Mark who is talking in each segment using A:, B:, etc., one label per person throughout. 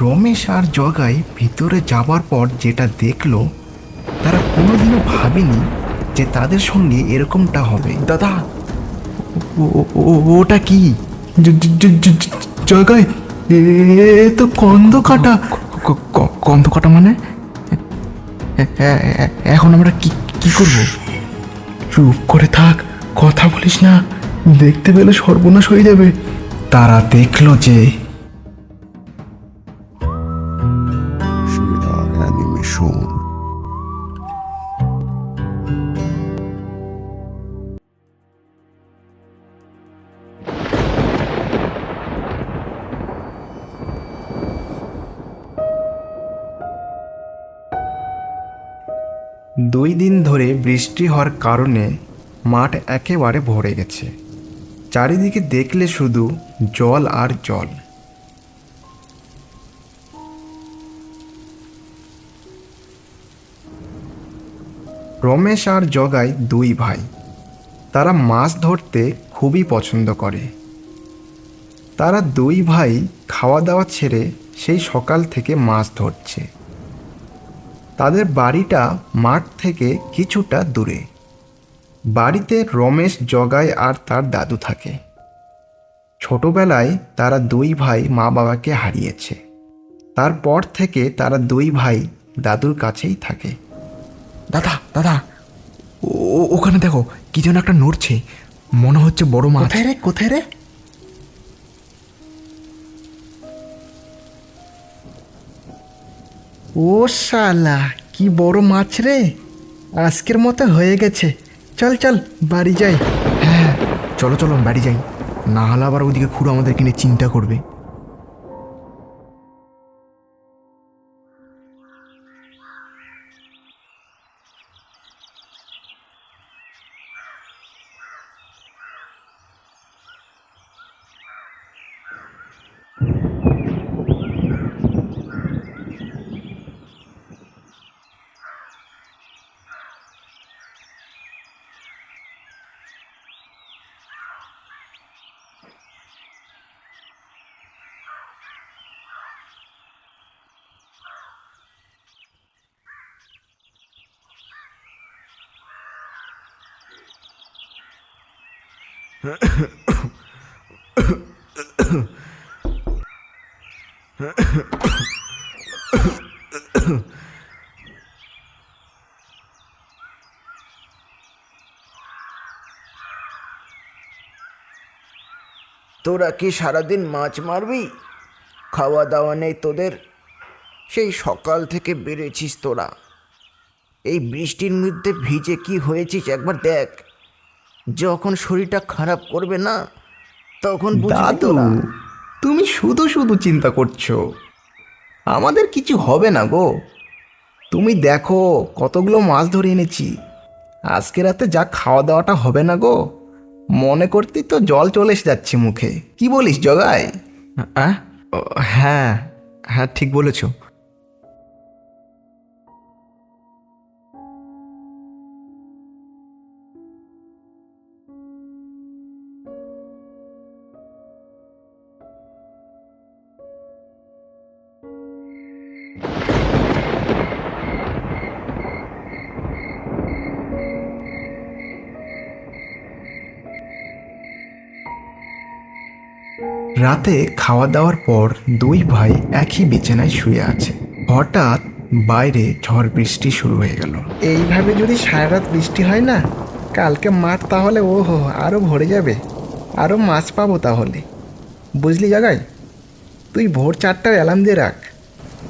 A: রমেশ আর জগাই ভিতরে যাবার পর যেটা দেখল তারা কোনোদিনও ভাবেনি যে তাদের সঙ্গে এরকমটা হবে। দাদা ও- ও- ও- ওটা কি? জগাই এ তো কন্দ কাটা কন্দ কাটা মানে? এখন আমরা কি কি করব? চুপ করে থাক কথা বলিস না। দেখতে পেলে সর্বনাশ হয়ে যাবে। তারা দেখল যে দুই দিন ধরে বৃষ্টি হওয়ার কারণে মাঠ একেবারে ভরে গেছে। চারিদিকে দেখলে শুধু জল আর জল। রমেশ আর জগাই দুই ভাই। তারা মাছ ধরতে খুবই পছন্দ করে। তারা দুই ভাই খাওয়া দাওয়া ছেড়ে সেই সকাল থেকে মাছ ধরছে। তাদের বাড়িটা মাঠ থেকে কিছুটা দূরে। বাড়িতে রমেশ জগায় আর তার দাদু থাকে। ছোটবেলায় তারা দুই ভাই মা বাবাকে হারিয়েছে। তারপর থেকে তারা দুই ভাই দাদুর কাছেই থাকে। দাদা দাদা ও- ওখানে দেখো কি যেন একটা নড়ছে। মনে হচ্ছে বড় মাছ। কোথায় রে কোথায় রে? ও শালা, কি বড় মাছ রে। আজকের মতো হয়ে গেছে। চল চল, বাড়ি যাই। হ্যাঁ চলো চলো, বাড়ি যাই। না হলে আবার ওদিকে খুঁড়ো আমাদের কিনে চিন্তা করবে।
B: তোরা কি সারাদিন মাছ মারবি? খাওয়া দাওয়া নেই তোদের? সেই সকাল থেকে বেড়েছিস তোরা। এই বৃষ্টির মধ্যে ভিজে কি হয়েছিস একবার দেখ। যখন শরীরটা খারাপ করবে না তখন বুঝবি
A: দাদু
B: তোরা।
A: তুমি শুধু শুধু চিন্তা করছ। আমাদের কিছু হবে না গো। তুমি দেখো কতগুলো মাছ ধরে এনেছি। আজকে রাতে যা খাওয়া দাওয়াটা হবে না গো। মনে করতেই তো জল চলে এসে যাচ্ছে মুখে। কি বলিস জগাই? হ্যাঁ হ্যাঁ ঠিক বলেছ। রাতে খাওয়া দাওয়ার পর দুই ভাই একই বিছানায় শুয়ে আছে। হঠাৎ বাইরে ঝড় বৃষ্টি শুরু হয়ে গেল। এইভাবে যদি সারা রাত বৃষ্টি হয় না কালকে মাঠ তাহলে ও হো আরও ভরে যাবে। আরও মাছ পাবো তাহলে। বুঝলি জাগাই? তুই ভোর চারটার অ্যালার্ম দিয়ে রাখ।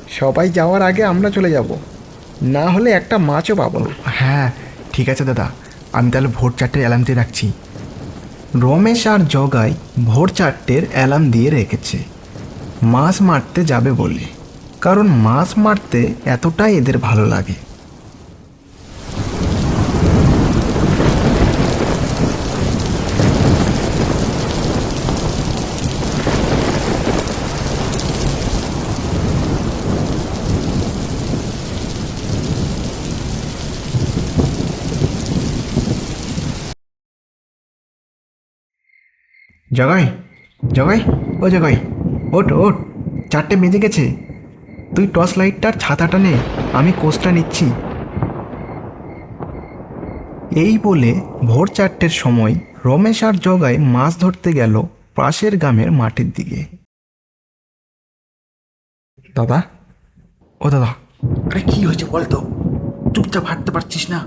A: সবাই যাওয়ার আগে আমরা চলে যাব। না হলে একটা মাছও পাবো না। হ্যাঁ ঠিক আছে দাদা। আমি তাহলে ভোর চারটে অ্যালার্ম দিয়ে রাখছি। রমেশ আর জগাই ভোর চারটের অ্যালার্ম দিয়ে রেখেছে। মাছ মারতে যাবে বলে। কারণ মাছ মারতে এতটাই এদের ভালো লাগে। জগাই জগাই ও জগাই ওট ওট চারটে বেজে গেছে। তুই টর্চ লাইটটার ছাতাটা নে আমি কোচটা নিচ্ছি। এই বলে ভোর চারটের সময় রমেশ আর জগায় মাছ ধরতে গেল পাশের গ্রামের মাঠের দিকে। দাদা? ও দাদা।
B: আরে কি হয়েছে বলতো চুপচাপ হাঁটতে পারছিস না?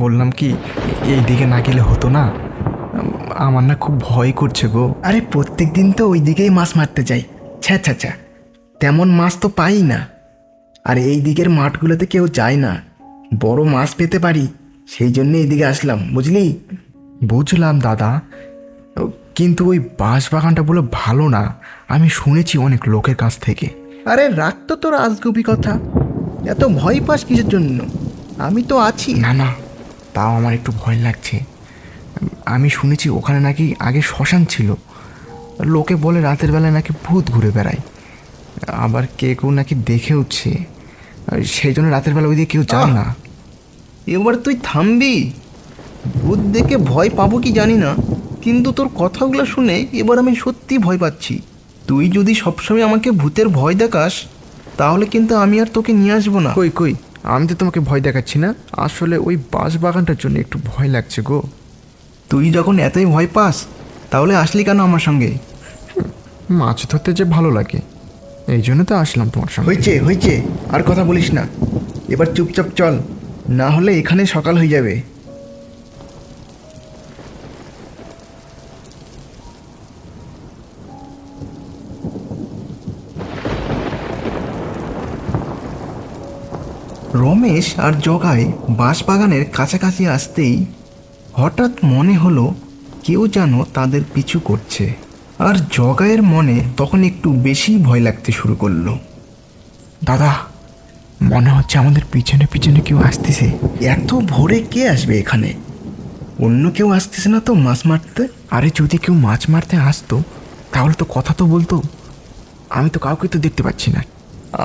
A: বললাম কি এই দিকে না গেলে হতো না? আমার না খুব ভয় করছে গো। আরে প্রত্যেক দিন তো ওই দিকেই মাছ মারতে যাই। ছ্যা ছ্যা ছ্যা। তেমন মাছ তো পাই না। আর এই দিকের মাঠগুলোতে কেউ যায় না। বড় মাছ পেতে পারি সেই জন্য এইদিকে আসলাম বুঝলি? বুঝলাম দাদা। কিন্তু ওই বাঁশ বাগানটা বলে ভালো না। আমি শুনেছি অনেক লোকের কাছ থেকে। আরে রাখ তো তোর আজগুবি কথা। এত ভয় পাস কিসের জন্য? আমি তো আছি। না না তাও আমার একটু ভয় লাগছে। আমি শুনেছি ওখানে নাকি আগে শ্মশান ছিল। লোকে বলে রাতের বেলায় নাকি ভূত ঘুরে বেড়ায়। আবার কে কেউ নাকি দেখে উঠছে। সেই জন্য রাতের বেলা ওই ওইদিকে কেউ যায় না।
C: এবার তুই থামবি। ভূত দেখে ভয় পাবো কি জানি না। কিন্তু তোর কথাগুলো শুনে এবার আমি সত্যি ভয় পাচ্ছি। তুই যদি সবসময় আমাকে ভূতের ভয় দেখাস তাহলে কিন্তু আমি আর তোকে নিয়ে আসব না।
A: কই কই আমি তো তোমাকে ভয় দেখাচ্ছি না। আসলে ওই বাঁশ বাগানটার জন্য একটু ভয় লাগছে গো।
C: তুই যখন এতই ভয় পাস তাহলে আসলি কেন আমার সঙ্গে?
A: মাছ ধরতে যে ভালো লাগে এই জন্য তো আসলাম তোমার সঙ্গে।
C: হয়েছে হয়েছে আর কথা বলিস না। এবার চুপচাপ চল না হলে এখানে সকাল হয়ে যাবে।
A: রমেশ আর জগাই বাঁশবাগানের কাছাকাছি আসতেই হঠাৎ মনে হলো কেউ যেন তাদের পিছু করছে, আর জগাইয়ের মনে তখন একটু বেশি ভয় লাগতে শুরু করল। দাদা, মনে হচ্ছে আমাদের পিছনে পিছনে কেউ আসতেছে।
C: এত ভোরে কে আসবে এখানে? অন্য কেউ আসতেছে না তো মাছ মারতে?
A: আরে যদি কেউ মাছ মারতে আসতো, তাহলে তো কথা তো বলতো। আমি তো কাউকে তো দেখতে পাচ্ছি না।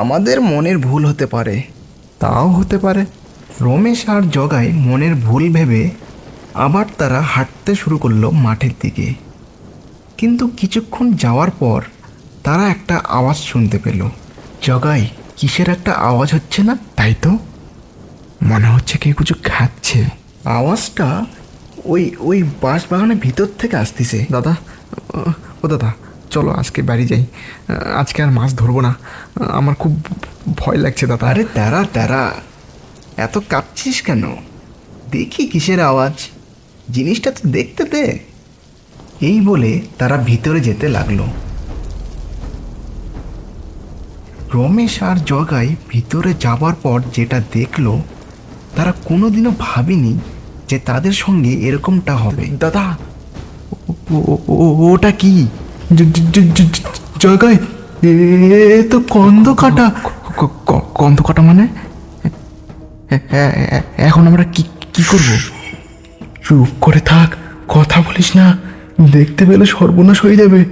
C: আমাদের মনের ভুল হতে পারে।
A: তাও হতে পারে। রমেশ আর জগায় মনের ভুল ভেবে আবার তারা হাঁটতে শুরু করল মাঠের দিকে। কিন্তু কিছুক্ষণ যাওয়ার পর তারা একটা আওয়াজ শুনতে পেল। জগাই, কিসের একটা আওয়াজ হচ্ছে না? তাই তো? মনে হচ্ছে কেউ কিছু খাচ্ছে।
C: আওয়াজটা ওই ওই বাঁশ বাগানের ভিতর থেকে আসতেছে।
A: দাদা, ও দাদা, চলো আজকে বাড়ি যাই। আজকে আর মাছ ধরবো না। আমার খুব ভয় লাগছে, দাদা।
C: আরে তারা তারা এত কাঁপছিস কেন? দেখি কিসের আওয়াজ। জিনিসটা তো দেখতে দে।
A: এই বলে তারা ভিতরে যেতে লাগল। রমেশ আর জগাই ভিতরে যাবার পর যেটা দেখল, তারা কোনোদিনও ভাবেনি যে তাদের সঙ্গে এরকমটা হবে। দাদা ওটা কি? জগাই, এ তো কন্দ কাটা কন্দ কাটা মানে? এখন আমরা কি কি করব? চুপ করে থাক, কথা বলিস না। দেখতে পেলে সর্বনাশ হয়ে যাবে।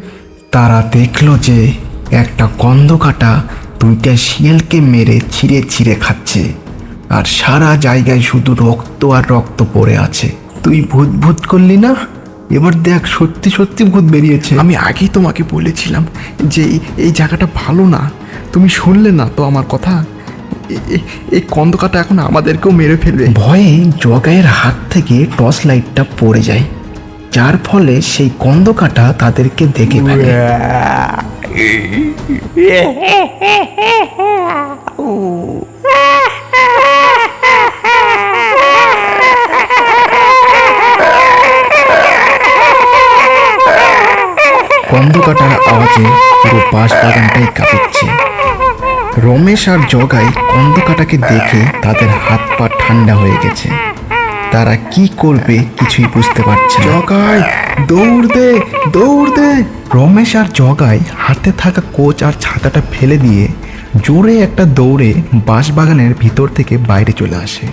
A: তারা দেখল যে একটা কন্দ কাটা দুইটা শিয়ালকে মেরে ছিঁড়ে ছিঁড়ে খাচ্ছে। আর সারা জায়গায় শুধু রক্ত আর রক্ত পড়ে আছে। তুই ভূত ভূত করলি না? এবার দেখ, সত্যি সত্যি ভূত বেরিয়েছে। আমি আগেই তোমাকে বলেছিলাম যে এই- জায়গাটা ভালো না। তুমি শুনলে না তো আমার কথা? এই কন্দকাটা এখন আমাদেরকেও মেরে ফেলবে। ভয়ে জগাইয়ের হাত থেকে টর্চ লাইটটা পড়ে যায়। যার ফলে সেই কন্দকাটা তাদেরকে দেখে ফেলে। কন্দকাটার আওয়াজে পুরো বাঁশ বাগানটাই কাঁপিচ্ছে। রমেশ আর জগাই কন্দকাটাকে দেখে তাদের হাত পা ঠান্ডা হয়ে গেছে। তারা কি করবে কিছুই বুঝতে পারছে। জগাই দৌড় দে দৌড় দে। রমেশ আর জগাই হাতে থাকা কোচ আর ছাতাটা ফেলে দিয়ে জোরে একটা দৌড়ে বাঁশবাগানের ভিতর থেকে বাইরে চলে আসে।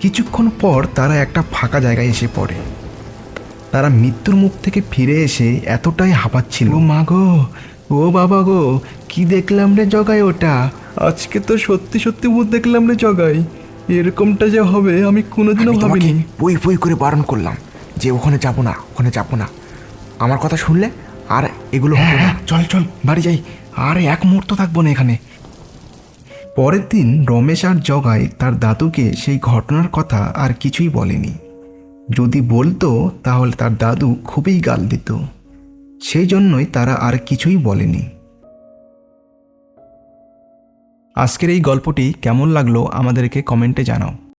A: কিছুক্ষণ পর তারা একটা ফাঁকা জায়গায় এসে পড়ে। তারা মৃত্যুর মুখ থেকে ফিরে এসে এতটাই হাঁপাচ্ছিল। ও মা গো ও বাবা গো কি দেখলাম রে জগাই ওটা? আজকে তো সত্যি সত্যি ভূত দেখলাম রে জগাই। এরকমটা যে হবে আমি কোনোদিনও ভাবিনি।
D: বই বই করে বারণ করলাম যে ওখানে যাব না ওখানে যাব না। আমার কথা শুনলে আর এগুলো হবে না।
A: চল চল বাড়ি যাই। আর এক মুহূর্ত থাকব না এখানে। পরের দিন রমেশ আর জগাই তার দাদুকে সেই ঘটনার কথা আর কিছুই বলেনি। যদি বলতো, তাহলে তার দাদু খুবই গাল দিত। সেই জন্যই তারা আর কিছুই বলেনি। আজকের এই গল্পটি কেমন লাগল আমাদেরকে কমেন্টে জানাও।